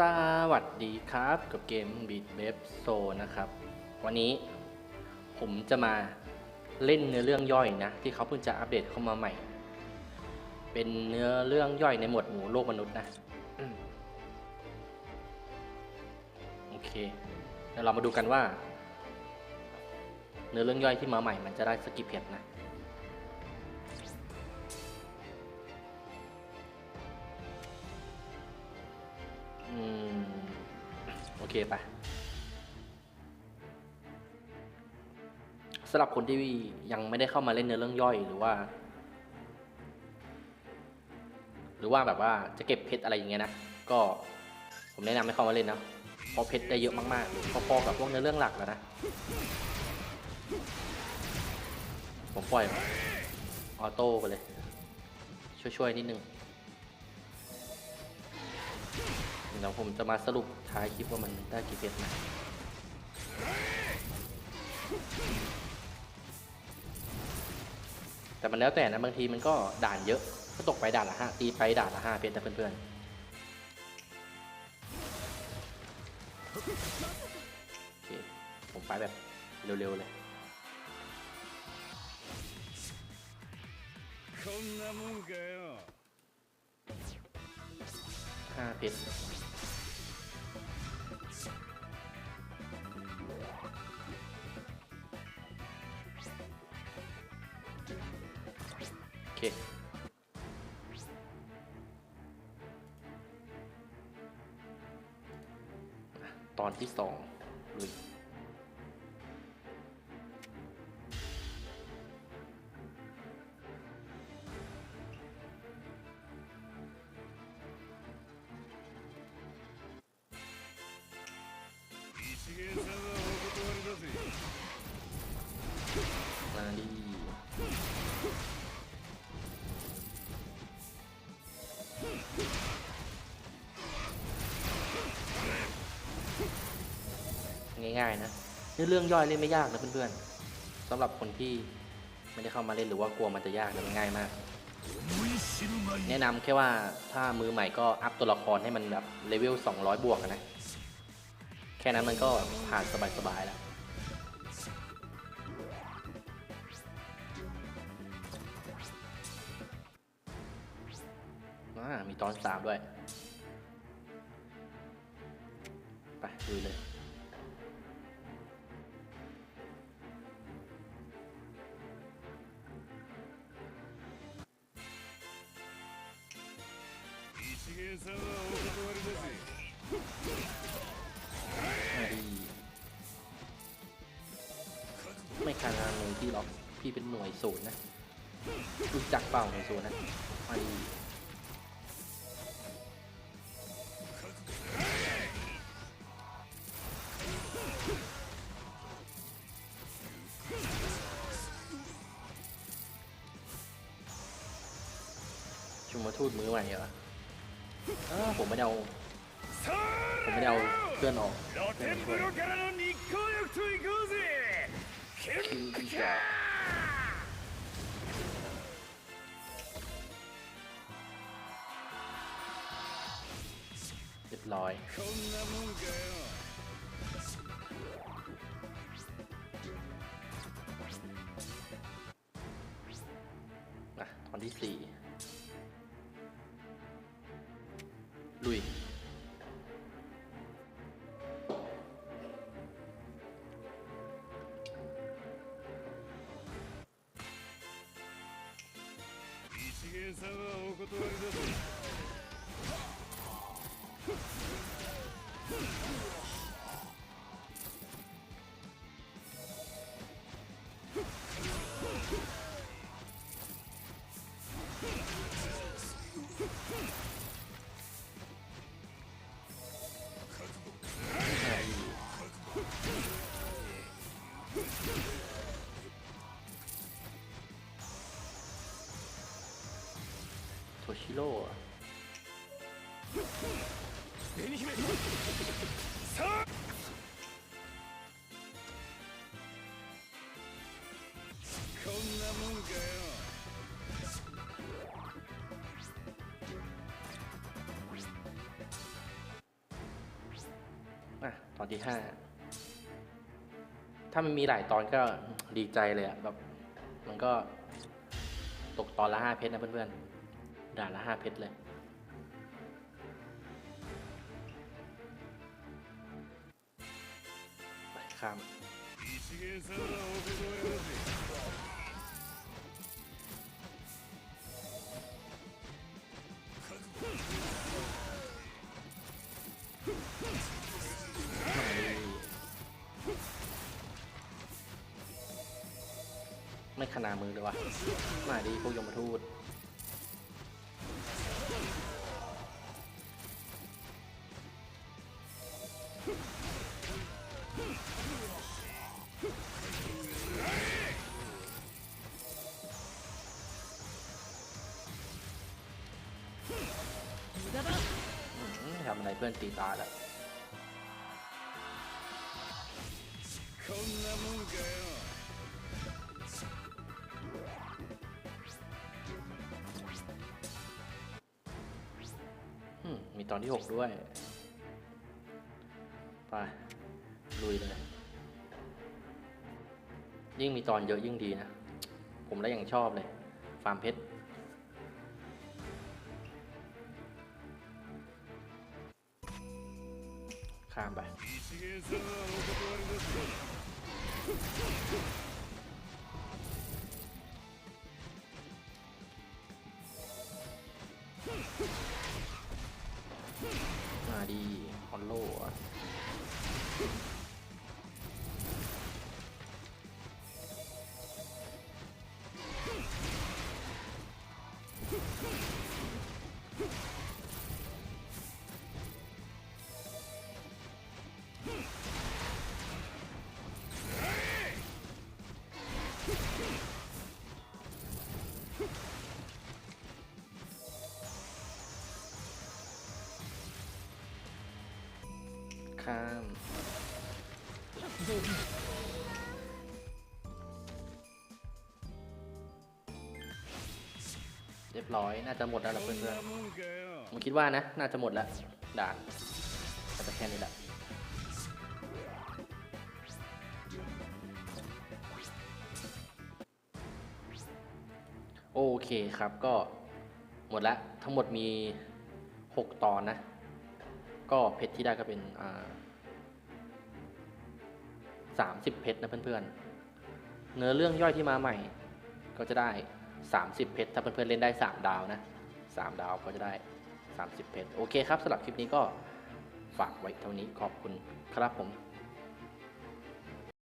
สวัสดีครับกับเกม Beat b a b s o นะครับ วันนี้ผมจะมาเล่นเนื้อเรื่องย่อยนะ ที่เขาเพิ่งจะอัปเดตเข้ามาใหม่ เป็นเนื้อเรื่องย่อยในหมวดหมู่โลกมนุษย์นะอโอเคเดี๋ยวเรามาดูกันว่า เนื้อเรื่องย่อยที่มาใหม่มันจะได้สกกี่เพจนะ เคไปสำหรับคนที่ยังไม่ได้เข้ามาเล่นเนื้อเรื่องย่อยหรือว่า หรือว่าแบบว่าจะเก็บเพชรอะไรอย่างเงี้ยนะก็ผมแนะนำให้เข้ามาเล่นนะเพราะเพชรได้เยอะมากๆพอๆกับพวกเนื้อเรื่องหลักแล้วนะผมปล่อยออโต้ไปเลย ช่วยๆนิดนึง เดี๋ยวผมจะมาสรุปท้ายคลิปว่ามันได้กี่เพชรนะแต่มันแล้วแต่นะบางทีมันก็ด่านเยอะก็ตกไปด่านละห้าตีไปด่านละห้าเพชรนะเพื่อนๆโอเคผมไปแบบเร็วๆเลยห้าเพชร ตอนที่สองลุย ง่ายๆนะนี่เรื่องย่อยเล่นไม่ยากนะเพื่อนๆสำหรับคนที่ไม่ได้เข้ามาเล่นหรือว่ากลัวมันจะยากนะมันง่ายมาก แนะนำแค่ว่าถ้ามือใหม่ก็อัพตัวละครให้มันแบบเลเวล 200 บวกนะ แค่นั้นมันก็ผ่านสบายๆแล้วมีตอนสามด้วย ไปดูเลย 一元さんはお断りだぜ มาดี ไม่ขนาดหน่วยที่หรอกพี่เป็นหน่วยศูนย์นะรู้จักเปล่าหน่วยศูนย์นะมาดีชุมทูตมือใหม่เหรอ ผมไม่ได้เอาผมไม่ได้เอาเพื่อนออกเรียบร้อยอะตอนที่สี่ ลุย一元さんはお断りだぞ。ชิโร่อะ 紅姫さあこんなもんかよ อ่ะ ตอนที่ห้า ถ้ามันมีหลายตอนก็ดีใจเลยอะแบบ มันก็ตกตอนละห้าเพชรนะเพื่อนๆ ด่าละห้าเพชรเลย ไปข้ามไม่ขนามือเลยวะมาดีพวกยมทูต เพื่อนตีตาแล้วมีตอนที่ 6 ด้วย ไป ลุยเลย ยิ่งมีตอนเยอะยิ่งดีนะ ผมและอย่างชอบเลย ฟาร์มเพชร ข้า ยบร้อย น่าจะหมดแล้วล่ะเพื่อนๆผมคิดว่านะ น่าจะหมดแล้ว ด่านแต่แค่นี้แหละโอเคครับก็หมดละทั้งหมดมี 6 ตอนนะ ก็เพชรที่ได้ก็เป็นอ่าสามสิบเพชรนะเพื่อนๆเนื้อเรื่องย่อยที่มาใหม่ก็จะได้ 30 เพชรถ้าเพื่อนๆเล่นได้ 3 ดาวนะ 3 ดาวก็จะได้ 30 เพชรโอเคครับสำหรับคลิปนี้ก็ฝากไว้เท่านี้ขอบคุณครับผม